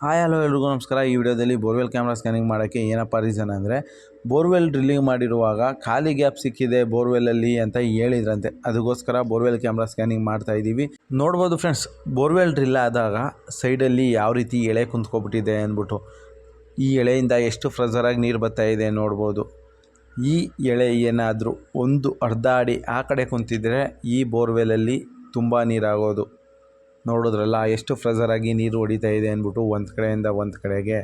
Hi, hello ಎಲ್ರಿಗೂ ನಮಸ್ಕಾರ. ಈ ವಿಡಿಯೋದಲ್ಲಿ ಬೋರ್ವೆಲ್ ಕ್ಯಾಮ್ರಾ ಸ್ಕ್ಯಾನಿಂಗ್ ಮಾಡೋಕ್ಕೆ ಏನಪ್ಪ ರೀಸನ್ ಅಂದರೆ ಬೋರ್ವೆಲ್ ಡ್ರಿಲ್ಲಿಂಗ್ ಮಾಡಿರುವಾಗ ಖಾಲಿ ಗ್ಯಾಪ್ ಸಿಕ್ಕಿದೆ ಬೋರ್ವೆಲಲ್ಲಿ ಅಂತ ಹೇಳಿದ್ರಂತೆ. ಅದಕ್ಕೋಸ್ಕರ ಬೋರ್ವೆಲ್ ಕ್ಯಾಮ್ರಾ ಸ್ಕ್ಯಾನಿಂಗ್ ಮಾಡ್ತಾ ಇದ್ದೀವಿ. ನೋಡ್ಬೋದು ಫ್ರೆಂಡ್ಸ್ ಬೋರ್ವೆಲ್ ಡ್ರಿಲ್ ಆದಾಗ ಸೈಡಲ್ಲಿ ಯಾವ ರೀತಿ ಎಳೆ ಕುಂತ್ಕೊಬಿಟ್ಟಿದೆ ಅಂದ್ಬಿಟ್ಟು. ಈ ಎಳೆಯಿಂದ ಎಷ್ಟು ಫ್ರೆಜರಾಗಿ ನೀರು ಬರ್ತಾ ಇದೆ ನೋಡ್ಬೋದು. ಈ ಎಳೆ ಏನಾದರೂ ಒಂದು ಅರ್ಧ ಅಡಿ ಆ ಕಡೆ ಕುಂತಿದ್ರೆ ಈ ಬೋರ್ವೆಲಲ್ಲಿ ತುಂಬ ನೀರಾಗೋದು. ನೋಡಿದ್ರಲ್ಲ ಎಷ್ಟು ಫ್ರೆಜರಾಗಿ ನೀರು ಹೊಡಿತಾ ಇದೆ ಅಂದ್ಬಿಟ್ಟು ಒಂದು ಕಡೆಯಿಂದ ಒಂದು ಕಡೆಗೆ.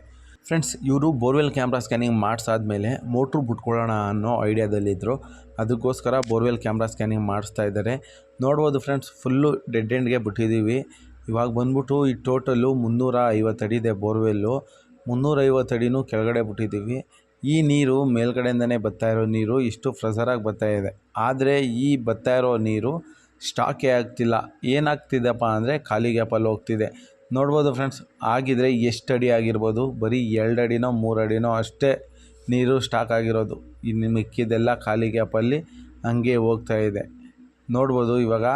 ಫ್ರೆಂಡ್ಸ್ ಇವರು ಬೋರ್ವೆಲ್ ಕ್ಯಾಮ್ರಾ ಸ್ಕ್ಯಾನಿಂಗ್ ಮಾಡಿಸಾದ್ಮೇಲೆ ಮೋಟ್ರು ಬಿಟ್ಕೊಳ್ಳೋಣ ಅನ್ನೋ ಐಡಿಯಾದಲ್ಲಿದ್ದರು ಅದಕ್ಕೋಸ್ಕರ ಬೋರ್ವೆಲ್ ಕ್ಯಾಮ್ರಾ ಸ್ಕ್ಯಾನಿಂಗ್ ಮಾಡಿಸ್ತಾ ಇದ್ದಾರೆ. ನೋಡ್ಬೋದು ಫ್ರೆಂಡ್ಸ್ ಫುಲ್ಲು ಡೆಡ್ ಎಂಡ್ಗೆ ಬಿಟ್ಟಿದ್ದೀವಿ. ಇವಾಗ ಬಂದ್ಬಿಟ್ಟು ಈ ಟೋಟಲ್ಲು ಮುನ್ನೂರ ಐವತ್ತು ಅಡಿ ಇದೆ ಬೋರ್ವೆಲ್ಲು. ಮುನ್ನೂರೈವತ್ತು ಅಡಿನೂ ಕೆಳಗಡೆ ಬಿಟ್ಟಿದ್ದೀವಿ. ಈ ನೀರು ಮೇಲ್ಗಡೆಯಿಂದನೇ ಬರ್ತಾ ಇರೋ ನೀರು ಇಷ್ಟು ಫ್ರೆಸರಾಗಿ ಬರ್ತಾ ಇದೆ. ಆದರೆ ಈ ಬರ್ತಾ ಇರೋ ನೀರು ಸ್ಟಾಕೇ ಆಗ್ತಿಲ್ಲ. ಏನಾಗ್ತಿದೆಪ್ಪ ಅಂದರೆ ಖಾಲಿ ಗ್ಯಾಪಲ್ಲಿ ಹೋಗ್ತಿದೆ. ನೋಡ್ಬೋದು ಫ್ರೆಂಡ್ಸ್, ಆಗಿದ್ರೆ ಎಷ್ಟು ಅಡಿ ಆಗಿರ್ಬೋದು? ಬರೀ ಎರಡು ಅಡಿನೋ ಮೂರು ಅಡಿನೋ ಅಷ್ಟೇ ನೀರು ಸ್ಟಾಕ್ ಆಗಿರೋದು. ಇನ್ನು ಮಿಕ್ಕಿದೆಲ್ಲ ಖಾಲಿ ಗ್ಯಾಪಲ್ಲಿ ಹಂಗೆ ಹೋಗ್ತಾ ಇದೆ. ನೋಡ್ಬೋದು, ಇವಾಗ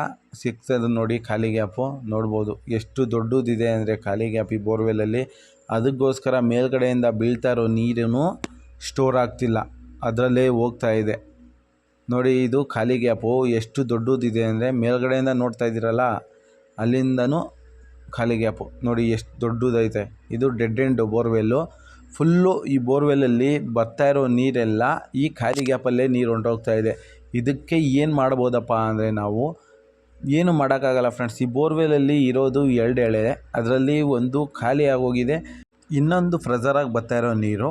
ಸಿಕ್ತದ್ದು ನೋಡಿ ಖಾಲಿ ಗ್ಯಾಪು. ನೋಡ್ಬೋದು, ಎಷ್ಟು ದೊಡ್ಡದಿದೆ ಅಂದರೆ ಖಾಲಿ ಗ್ಯಾಪ್ ಈ ಬೋರ್ವೆಲಲ್ಲಿ. ಅದಕ್ಕೋಸ್ಕರ ಮೇಲ್ಗಡೆಯಿಂದ ಬೀಳ್ತಾ ಇರೋ ನೀರೂ ಸ್ಟೋರ್ ಆಗ್ತಿಲ್ಲ. ಅದರಲ್ಲೇ ಹೋಗ್ತಾ ಇದೆ. ನೋಡಿ, ಇದು ಖಾಲಿ ಗ್ಯಾಪು. ಎಷ್ಟು ದೊಡ್ಡದಿದೆ ಅಂದರೆ ಮೇಲ್ಗಡೆಯಿಂದ ನೋಡ್ತಾ ಇದ್ದೀರಲ್ಲ, ಅಲ್ಲಿಂದನೂ ಖಾಲಿ ಗ್ಯಾಪು. ನೋಡಿ, ಎಷ್ಟು ದೊಡ್ಡದೈತೆ. ಇದು ಡೆಡ್ ಎಂಡ್ ಬೋರ್ವೆಲ್ಲು ಫುಲ್ಲು ಈ ಬೋರ್ವೆಲಲ್ಲಿ ಬರ್ತಾ ಇರೋ ನೀರೆಲ್ಲ ಈ ಖಾಲಿ ಗ್ಯಾಪಲ್ಲೇ ನೀರು ಹೊಂಟೋಗ್ತಾ ಇದೆ. ಇದಕ್ಕೆ ಏನು ಮಾಡ್ಬೋದಪ್ಪ ಅಂದರೆ ನಾವು ಏನು ಮಾಡೋಕ್ಕಾಗಲ್ಲ ಫ್ರೆಂಡ್ಸ್ ಈ ಬೋರ್ವೆಲಲ್ಲಿ ಇರೋದು ಎರಡು ಎಳೆ, ಅದರಲ್ಲಿ ಒಂದು ಖಾಲಿ ಆಗೋಗಿದೆ. ಇನ್ನೊಂದು ಫ್ರೆಜರಾಗಿ ಬರ್ತಾ ಇರೋ ನೀರು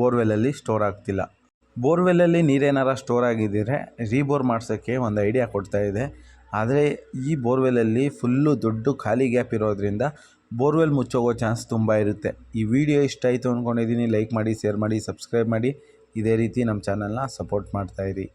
ಬೋರ್ವೆಲಲ್ಲಿ ಸ್ಟೋರ್ ಆಗ್ತಿಲ್ಲ. ಬೋರ್ವೆಲ್ಲಲ್ಲಿ ನೀರೇನಾರ ಸ್ಟೋರ್ ಆಗಿದ್ದರೆ ರೀಬೋರ್ ಮಾಡ್ಸೋಕ್ಕೆ ಒಂದು ಐಡಿಯಾ ಕೊಡ್ತಾ ಇದೆ. ಆದರೆ ಈ ಬೋರ್ವೆಲಲ್ಲಿ ಫುಲ್ಲು ದೊಡ್ಡ ಖಾಲಿ ಗ್ಯಾಪ್ ಇರೋದ್ರಿಂದ ಬೋರ್ವೆಲ್ ಮುಚ್ಚೋಗೋ ಚಾನ್ಸ್ ತುಂಬ ಇರುತ್ತೆ. ಈ ವಿಡಿಯೋ ಇಷ್ಟ ಆಯಿತು ಅಂದ್ಕೊಂಡಿದ್ದೀನಿ. ಲೈಕ್ ಮಾಡಿ, ಶೇರ್ ಮಾಡಿ, ಸಬ್ಸ್ಕ್ರೈಬ್ ಮಾಡಿ. ಇದೇ ರೀತಿ ನಮ್ಮ ಚಾನಲ್ನ ಸಪೋರ್ಟ್ ಮಾಡ್ತಾಯಿರಿ